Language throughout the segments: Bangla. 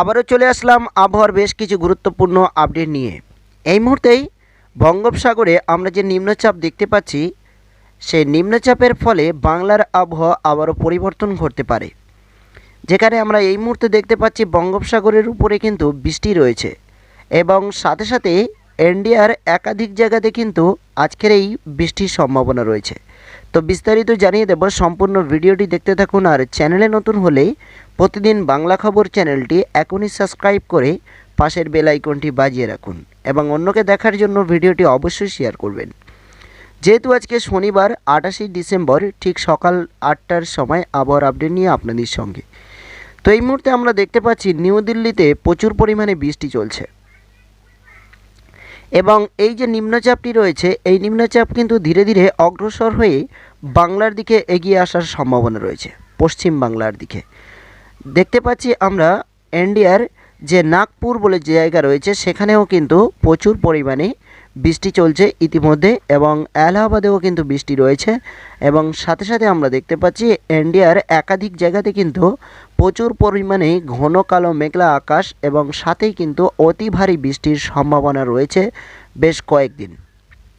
আবারও চলে আসলাম আবহাওয়ার বেশ কিছু গুরুত্বপূর্ণ আপডেট নিয়ে। এই মুহূর্তেই বঙ্গোপসাগরে আমরা যে নিম্নচাপ দেখতে পাচ্ছি, সেই নিম্নচাপের ফলে বাংলার আবহাওয়া আবারও পরিবর্তন ঘটতে পারে। যেখানে আমরা এই মুহূর্তে দেখতে পাচ্ছি বঙ্গোপসাগরের উপরে কিন্তু বৃষ্টি রয়েছে এবং সাথে সাথে ইন্ডিয়ার একাধিক জায়গাতে কিন্তু আজকের এই বৃষ্টির সম্ভাবনা রয়েছে। তো বিস্তারিত জানিয়ে দেব সম্পূর্ণ ভিডিওটি দেখতে থাকুন আর চ্যানেলে নতুন হলে প্রতিদিন বাংলা খবর চ্যানেলটি এখনই সাবস্ক্রাইব করে পাশের বেল আইকনটি বাজিয়ে রাখুন এবং অন্যকে দেখার জন্য ভিডিওটি অবশ্যই শেয়ার করবেন। যেহেতু আজকে শনিবার, আটাশে ডিসেম্বর, ঠিক সকাল আটটার সময় আবহাওয়ার আপডেট নিয়ে আপনাদের সঙ্গে। তো এই মুহূর্তে আমরা দেখতে পাচ্ছি নিউ দিল্লিতে প্রচুর পরিমাণে বৃষ্টি চলছে। এবং এই যে নিম্নচাপটি রয়েছে, এই নিম্নচাপ কিন্তু ধীরে ধীরে অগ্রসর হয়ে বাংলার দিকে এগিয়ে আসার সম্ভাবনা রয়েছে, পশ্চিম বাংলার দিকে। দেখতে পাচ্ছি আমরা এনডিআর যে নাগপুর বলে যে জায়গা রয়েছে, সেখানেও কিন্তু প্রচুর পরিমাণে বৃষ্টি চলছে ইতিমধ্যে এবং এলাহাবাদেও কিন্তু বৃষ্টি রয়েছে এবং সাথে সাথে আমরা দেখতে পাচ্ছি ইন্ডিয়ার একাধিক জায়গাতে কিন্তু প্রচুর পরিমাণে ঘন কালো মেঘলা আকাশ এবং সাথেই কিন্তু অতি ভারী বৃষ্টির সম্ভাবনা রয়েছে বেশ কয়েকদিন।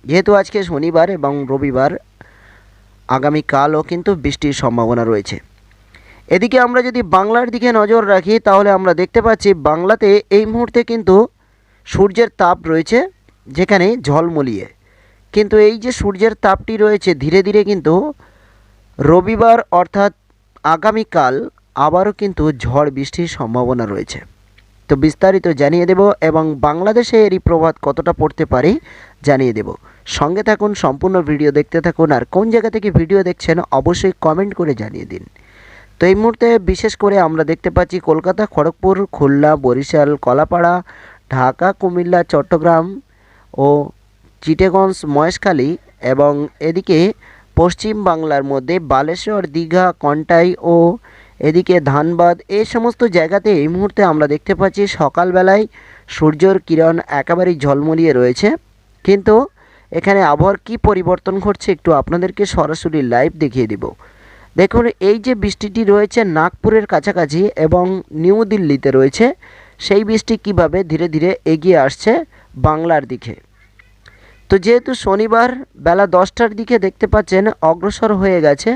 যেহেতু আজকে শনিবার এবং রবিবার আগামীকালও কিন্তু বৃষ্টির সম্ভাবনা রয়েছে। এদিকে আমরা যদি বাংলার দিকে নজর রাখি, তাহলে আমরা দেখতে পাচ্ছি বাংলাতে এই মুহূর্তে কিন্তু সূর্যের তাপ রয়েছে। যেখানে ঝলমলিয়ে কিন্তু এই যে সূর্যের তাপটি রয়েছে, ধীরে ধীরে কিন্তু রবিবার অর্থাৎ আগামীকাল আবারও কিন্তু ঝড় বৃষ্টির সম্ভাবনা রয়েছে। তো বিস্তারিত জানিয়ে দেব এবং বাংলাদেশে এরই প্রভাব কতটা পড়তে পারে জানিয়ে দেব। সঙ্গে থাকুন, সম্পূর্ণ ভিডিও দেখতে থাকুন আর কোন জায়গা থেকে ভিডিও দেখছেন অবশ্যই কমেন্ট করে জানিয়ে দিন। তো এই মুহূর্তে বিশেষ করে আমরা দেখতে পাচ্ছি কলকাতা, খড়গপুর, খুলনা, বরিশাল, কলাপাড়া, ঢাকা, কুমিল্লা, চট্টগ্রাম ও চিটেগঞ্জ মহেশখালী এবং এদিকে পশ্চিম বাংলার মধ্যে বালেশ্বর, দীঘা, কন্টাই ও এদিকে ধানবাদ এই সমস্ত জায়গাতে এই মুহূর্তে আমরা দেখতে পাচ্ছি সকালবেলায় সূর্যর কিরণ একেবারেই ঝলমলিয়ে রয়েছে। কিন্তু এখানে আবহাওয়ার কী পরিবর্তন ঘটছে একটু আপনাদেরকে সরাসরি লাইভ দেখিয়ে দেব। দেখুন, এই যে বৃষ্টিটি রয়েছে নাগপুরের কাছাকাছি এবং নিউ দিল্লিতে রয়েছে, সেই বৃষ্টি কীভাবে ধীরে ধীরে এগিয়ে আসছে বাংলার দিকে। তো যেহেতু শনিবার বেলা দশটার দিকে দেখতে পাচ্ছেন অগ্রসর হয়ে গেছে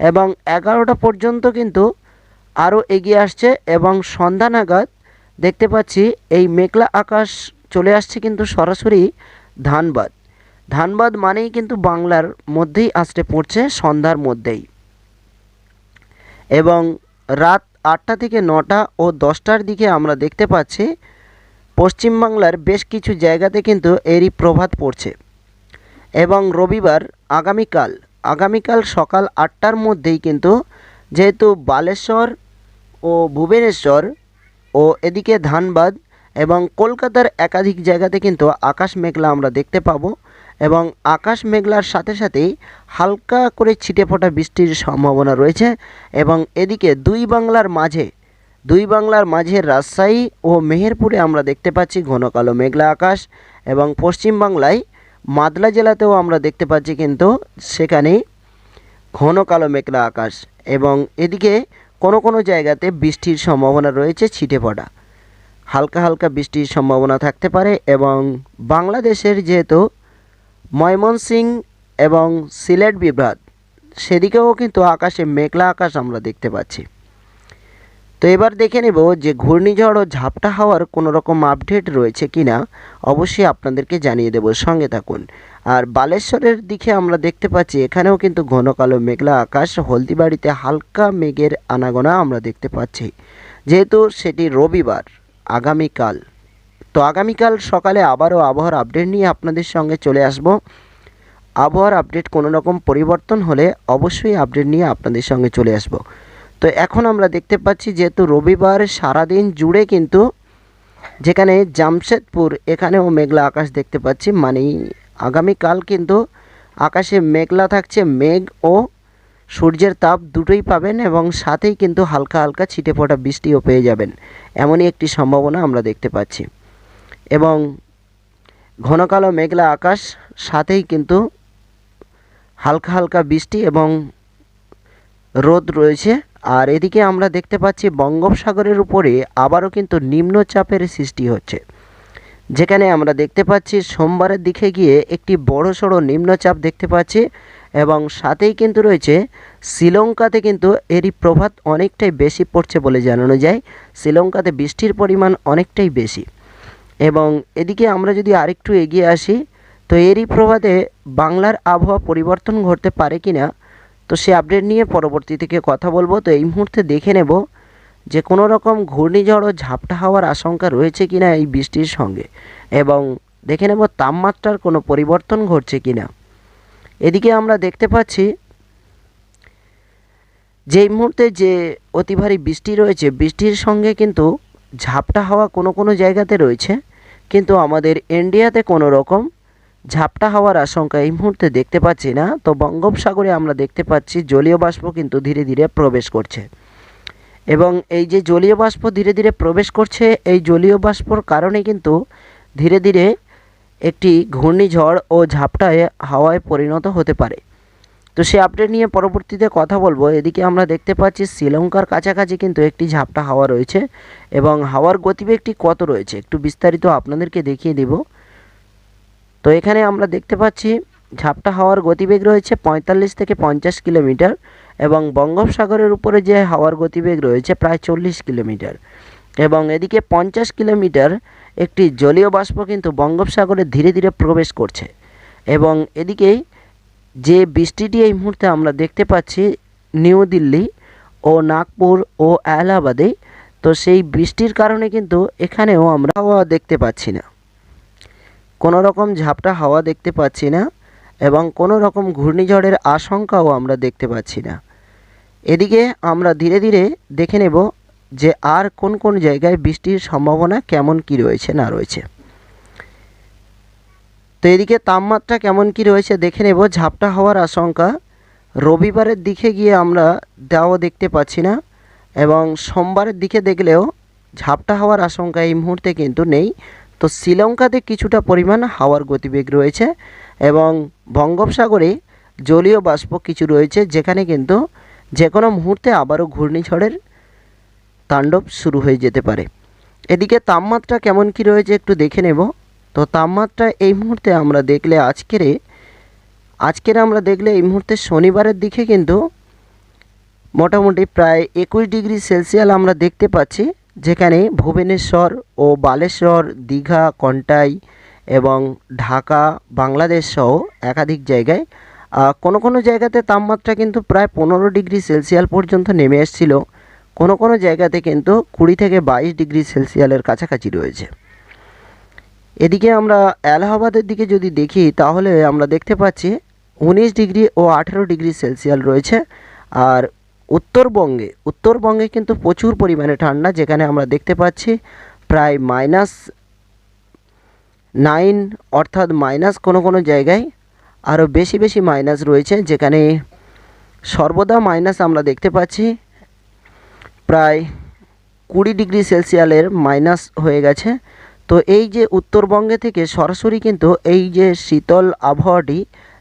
এবং এগারোটা পর্যন্ত কিন্তু আরও এগিয়ে আসছে এবং সন্ধ্যা নাগাদ দেখতে পাচ্ছি এই মেঘলা আকাশ চলে আসছে কিন্তু সরাসরি ধানবাদ। ধানবাদ মানেই কিন্তু বাংলার মধ্যেই আসতে পড়ছে সন্ধ্যার মধ্যেই। এবং রাত আটটা থেকে নটা ও দশটার দিকে আমরা দেখতে পাচ্ছি পশ্চিমবাংলার বেশ কিছু জায়গাতে কিন্তু এরই প্রভাব পড়ছে। এবং রবিবার, আগামীকাল আগামীকাল সকাল আটটার মধ্যেই কিন্তু যেহেতু বালেশ্বর ও ভুবনেশ্বর ও এদিকে ধানবাদ এবং কলকাতার একাধিক জায়গাতে কিন্তু আকাশ মেঘলা আমরা দেখতে পাবো এবং আকাশ মেঘলার সাথে সাথেই হালকা করে ছিটে ফোটা বৃষ্টির সম্ভাবনা রয়েছে এবং এদিকে দুই বাংলার মাঝে দুই বাংলার মাঝে রাজশাহী ও মেহেরপুরে আমরা দেখতে পাচ্ছি ঘন কালো মেঘলা আকাশ এবং পশ্চিম বাংলায় মাদলা জেলাতেও আমরা দেখতে পাচ্ছি কিন্তু সেখানে ঘন কালো মেঘলা আকাশ এবং এদিকে কোনো কোনো জায়গাতে বৃষ্টির সম্ভাবনা রয়েছে, ছিটে পড়া। হালকা হালকা বৃষ্টির সম্ভাবনা থাকতে পারে এবং বাংলাদেশের যেহেতু ময়মনসিং এবং সিলেট বিভাগ, সেদিকেও কিন্তু আকাশে মেঘলা আকাশ আমরা দেখতে পাচ্ছি। তো এবার দেখে নেব যে ঘূর্ণিঝড় ও ঝাপটা হওয়ার কোনো রকম আপডেট রয়েছে কি না অবশ্যই আপনাদেরকে জানিয়ে দেব। সঙ্গে থাকুন। আর বালেশ্বরের দিকে আমরা দেখতে পাচ্ছি, এখানেও কিন্তু ঘন কালো মেঘলা আকাশ, হলদিবাড়িতে হালকা মেঘের আনাগোনা আমরা দেখতে পাচ্ছি। যেহেতু সেটি রবিবার, আগামীকাল। তো আগামীকাল সকালে আবারও আবহাওয়ার আপডেট নিয়ে আপনাদের সঙ্গে চলে আসব। আবহাওয়ার আপডেট কোনো রকম পরিবর্তন হলে অবশ্যই আপডেট নিয়ে আপনাদের সঙ্গে চলে আসব। তো এখন আমরা দেখতে পাচ্ছি যেহেতু রবিবার সারাদিন জুড়ে কিন্তু যেখানে জামশেদপুর, এখানেও মেঘলা আকাশ দেখতে পাচ্ছি। মানে আগামীকাল কিন্তু আকাশে মেঘলা থাকছে, মেঘ ও সূর্যের তাপ দুটোই পাবেন এবং সাথেই কিন্তু হালকা হালকা ছিটে ফোটা বৃষ্টিও পেয়ে যাবেন। এমনই একটি সম্ভাবনা আমরা দেখতে পাচ্ছি। এবং ঘন কালো মেঘলা আকাশ, সাথেই কিন্তু হালকা হালকা বৃষ্টি এবং রোদ রয়েছে। আর এদিকে আমরা দেখতে পাচ্ছি বঙ্গোপসাগরের উপরে আবারও কিন্তু নিম্নচাপের সৃষ্টি হচ্ছে। যেখানে আমরা দেখতে পাচ্ছি সোমবারের দিকে গিয়ে একটি বড় সড়ো নিম্নচাপ দেখতে পাচ্ছি এবং সাথেই কিন্তু রয়েছে শ্রীলঙ্কাতে কিন্তু এরই প্রভাব অনেকটাই বেশি পড়ছে বলে জানানো যায়। শ্রীলঙ্কাতে বৃষ্টির পরিমাণ অনেকটাই বেশি। এবং এদিকে আমরা যদি আরেকটু এগিয়ে আসি, তো এরই প্রভাবে বাংলার আবহাওয়া পরিবর্তন ঘটতে পারে কি না তো সে আপডেট নিয়ে পরবর্তী থেকে কথা বলব। তো এই মুহূর্তে দেখে নেব যে কোনো রকম ঘূর্ণিঝড় ও ঝাপটা হওয়ার আশঙ্কা রয়েছে কিনা এই বৃষ্টির সঙ্গে এবং দেখে নেব তাপমাত্রার কোনো পরিবর্তন ঘটছে কিনা। এদিকে আমরা দেখতে পাচ্ছি যে এই মুহূর্তে যে অতি ভারী বৃষ্টি রয়েছে, বৃষ্টির সঙ্গে কিন্তু ঝাপটা হাওয়া কোনো কোনো জায়গাতে রয়েছে। কিন্তু আমাদের ইন্ডিয়াতে কোনো রকম ঝাপটা হওয়ার আশঙ্কা এই মুহূর্তে দেখতে পাচ্ছি না, তো বঙ্গোপসাগরে আমরা দেখতে পাচ্ছি জলীয় বাষ্প কিন্তু ধীরে ধীরে প্রবেশ করছে। এবং এই যে জলীয় বাষ্প ধীরে ধীরে প্রবেশ করছে, এই জলীয় বাষ্পর কারণে কিন্তু ধীরে ধীরে একটি ঘূর্ণিঝড় ও ঝাপটায় হাওয়ায় পরিণত হতে পারে। তো সে আপডেট নিয়ে পরবর্তীতে কথা বলব। এদিকে আমরা দেখতে পাচ্ছি শ্রীলঙ্কার কাছাকাছি কিন্তু একটি ঝাপটা হাওয়া রয়েছে এবং হাওয়ার গতিবেগটি কত রয়েছে? একটু বিস্তারিত আপনাদেরকে দেখিয়ে দেব। তো এখানে আমরা দেখতে পাচ্ছি ঝাপটা হাওয়ার গতিবেগ রয়েছে পঁয়তাল্লিশ থেকে পঞ্চাশ কিলোমিটার এবং বঙ্গোপসাগরের উপরে যে হাওয়ার গতিবেগ রয়েছে প্রায় চল্লিশ কিলোমিটার। এবং এদিকে পঞ্চাশ কিলোমিটার একটি জলীয় বাষ্প কিন্তু বঙ্গোপসাগরে ধীরে ধীরে প্রবেশ করছে। এবং এদিকে যে বৃষ্টিটি এই মুহূর্তে আমরা দেখতে পাচ্ছি নিউ দিল্লি ও নাগপুর ও এলাহাবাদে, তো সেই বৃষ্টির কারণে কিন্তু এখানেও আমরা হাওয়া দেখতে পাচ্ছি না। কোনো রকম ঝাপটা হাওয়া দেখতে পাচ্ছি না এবং কোনো রকম ঘূর্ণিঝড়ের আশঙ্কাও আমরা দেখতে পাচ্ছি না। এদিকে আমরা ধীরে ধীরে দেখে নেব যে আর কোন কোন জায়গায় বৃষ্টির সম্ভাবনা কেমন কি রয়েছে, না রয়েছে। তো এদিকে তাপমাত্রা কেমন কি রয়েছে দেখে নেব, ঝাপটা হওয়ার আশঙ্কা। রবিবারের দিকে গিয়ে আমরা দেওয়া দেখতে পাচ্ছি না এবং সোমবারের দিকে দেখলেও ঝাপটা হওয়ার আশঙ্কা এই মুহূর্তে কিন্তু নেই। তো শ্রীলঙ্কাতে কিছুটা পরিমাণ হাওয়ার গতিবেগ রয়েছে এবং বঙ্গোপসাগরে জলীয় বাষ্প কিছু রয়েছে, যেখানে কিন্তু যে কোনো মুহূর্তে আবারও ঘূর্ণিঝড়ের তাণ্ডব শুরু হয়ে যেতে পারে। এদিকে তাপমাত্রা কেমন কি রয়েছে একটু দেখে নেব। তো তাপমাত্রা এই মুহূর্তে আমরা দেখলে আজকের আজকের আমরা দেখলে এই মুহূর্তে শনিবারের দিকে কিন্তু মোটামুটি প্রায় একুশ ডিগ্রি সেলসিয়াল আমরা দেখতে পাচ্ছি। যেখানে ভুবনেশ্বর ও বালেশ্বর, দীঘা, কন্টাই এবং ঢাকা, বাংলাদেশ সহ একাধিক জায়গায় কোনো কোনো জায়গাতে তাপমাত্রা কিন্তু প্রায় পনেরো ডিগ্রি সেলসিয়াল পর্যন্ত নেমে এসেছিল। কোনো কোনো জায়গাতে কিন্তু কুড়ি থেকে বাইশ ডিগ্রি সেলসিয়ালের কাছাকাছি রয়েছে। এদিকে আমরা এলাহাবাদের দিকে যদি দেখি, তাহলে আমরা দেখতে পাচ্ছি উনিশ ডিগ্রি ও আঠেরো ডিগ্রি সেলসিয়াল রয়েছে। আর উত্তরবঙ্গে উত্তরবঙ্গে কিন্তু প্রচুর পরিমাণে ঠান্ডা, যেখানে আমরা দেখতে পাচ্ছি প্রায় মাইনাস নাইন অর্থাৎ মাইনাস কোনো কোনো জায়গায় আরও বেশি বেশি মাইনাস রয়েছে, যেখানে সর্বদা মাইনাস আমরা দেখতে পাচ্ছি প্রায় কুড়ি ডিগ্রি সেলসিয়ালের মাইনাস হয়ে গেছে। তো এই যে উত্তরবঙ্গে থেকে সরাসরি কিন্তু এই যে শীতল আবহাওয়াটি,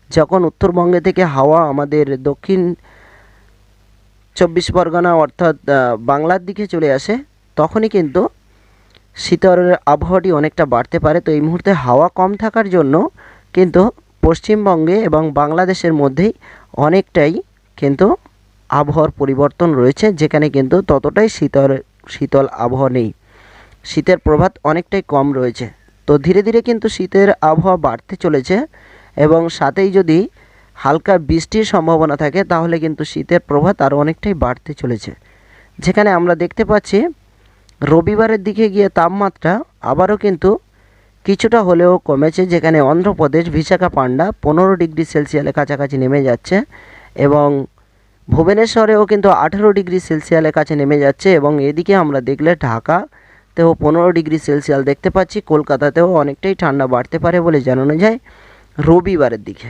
যখন উত্তরবঙ্গে থেকে হাওয়া আমাদের দক্ষিণ চব্বিশ পরগনা অর্থাৎ বাংলার দিকে চলে আসে, তখনই কিন্তু শীতলের আবহাওয়াটি অনেকটা বাড়তে পারে। তো এই মুহূর্তে হাওয়া কম থাকার জন্য কিন্তু পশ্চিমবঙ্গে এবং বাংলাদেশের মধ্যেই অনেকটাই কিন্তু আবহাওয়ার পরিবর্তন রয়েছে, যেখানে কিন্তু ততটাই শীতল শীতল আবহাওয়া নেই। শীতের প্রভাব অনেকটাই কম রয়েছে। তো ধীরে ধীরে কিন্তু শীতের আবহাওয়া বাড়তে চলেছে এবং সাথেই যদি হালকা বৃষ্টির সম্ভাবনা থাকে, তাহলে কিন্তু শীতের প্রভাব আরও অনেকটাই বাড়তে চলেছে। যেখানে আমরা দেখতে পাচ্ছি, রবিবারের দিকে গিয়ে তাপমাত্রা আবারও কিন্তু কিছুটা হলেও কমেছে, যেখানে অন্ধ্রপ্রদেশ, বিশাখাপান্ডা পনেরো ডিগ্রি সেলসিয়ালের কাছাকাছি নেমে যাচ্ছে এবং ভুবনেশ্বরেও কিন্তু আঠেরো ডিগ্রি সেলসিয়ালের কাছে নেমে যাচ্ছে এবং এদিকে আমরা দেখলে ঢাকাতেও পনেরো ডিগ্রি সেলসিয়াল দেখতে পাচ্ছি, কলকাতাতেও অনেকটাই ঠান্ডা বাড়তে পারে বলে জানানো যায় রবিবারের দিকে।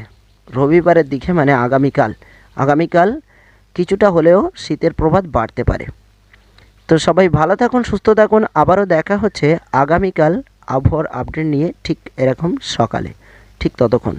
রবিবারের দিকে মানে আগামীকাল। আগামীকাল কিছুটা হলেও শীতের প্রভাব বাড়তে পারে। তো সবাই ভালো থাকুন, সুস্থ থাকুন। আবারও দেখা হচ্ছে আগামীকাল আবহাওয়ার আপডেট নিয়ে ঠিক এরকম সকালে। ঠিক ততক্ষণ।